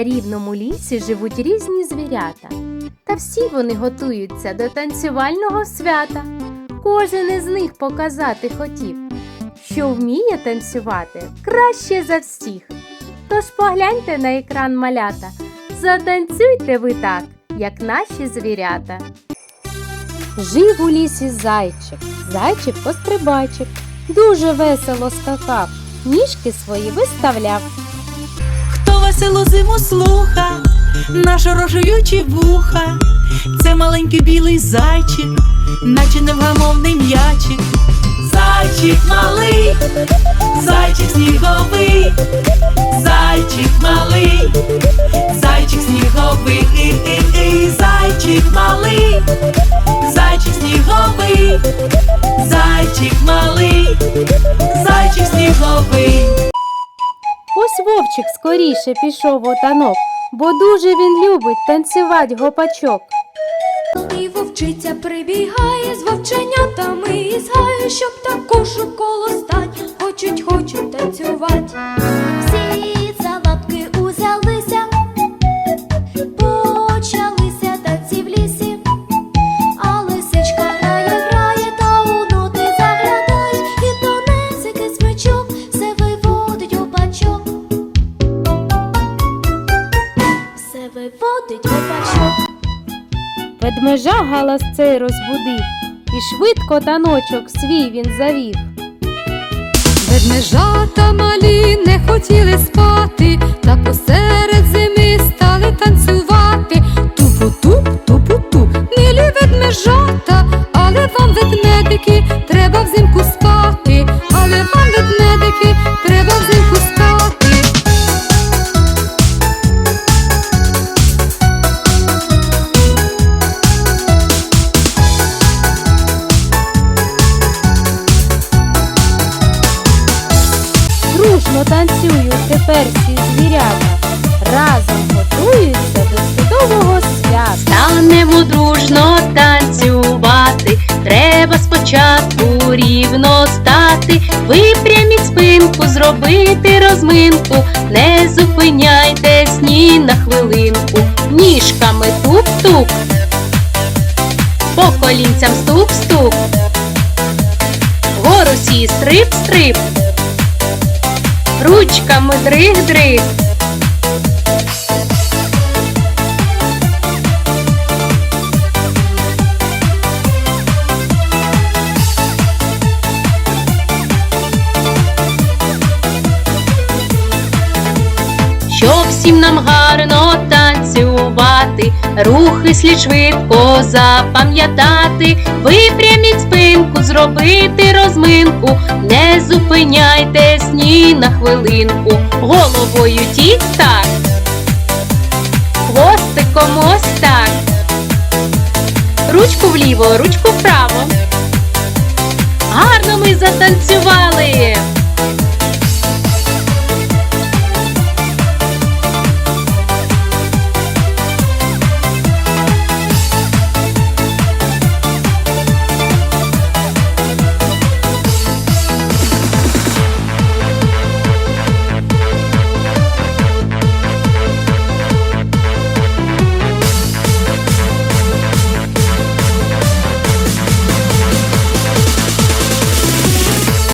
чарівному лісі живуть різні звірята. Та всі вони готуються до танцювального свята. Кожен із них показати хотів, що вміє танцювати краще за всіх. Тож погляньте на екран малята, затанцюйте ви так, як наші звірята. Жив у лісі зайчик, зайчик пострибайчик, дуже весело скакав, ніжки свої виставляв. Хто зиму слуха, нашорошуючі вуха, це маленький білий зайчик, наче невгамовний м'ячик. Зайчик малий, зайчик сніговий, зайчик малий, зайчик сніговий, І-і-і, зайчик малий, зайчик сніговий, зайчик малий, вовчик скоріше пішов отанок, бо дуже він любить танцювать гопачок. І вовчиця прибігає з вовченятами і згає, щоб також у коло стать, хочуть, хочуть танцювати. Ведмежа галас цей розбудив, і швидко таночок свій він завів. Ведмежата малі не хотіли спати, та посеред зими стали танцювати. Тупу-туп, тупу-туп, милі ведмежата, але вам, ведмедики, Дружно танцюють тепер всі звірята, разом готуються до чудового свята. Станемо дружно танцювати. Треба спочатку рівно стати, випряміть спинку, зробити розминку, не зупиняйтесь ні на хвилинку, ніжками тук-тук, по колінцям стук-стук, вгору сі стрип-стрип, ручками дриг-дриг. Щоб всім нам гарно рухи слід швидко запам'ятати, випряміть спинку, зробити розминку, не зупиняйтесь ні на хвилинку, головою тік-так, хвостиком ось так, ручку вліво, ручку вправо. Гарно ми затанцювали.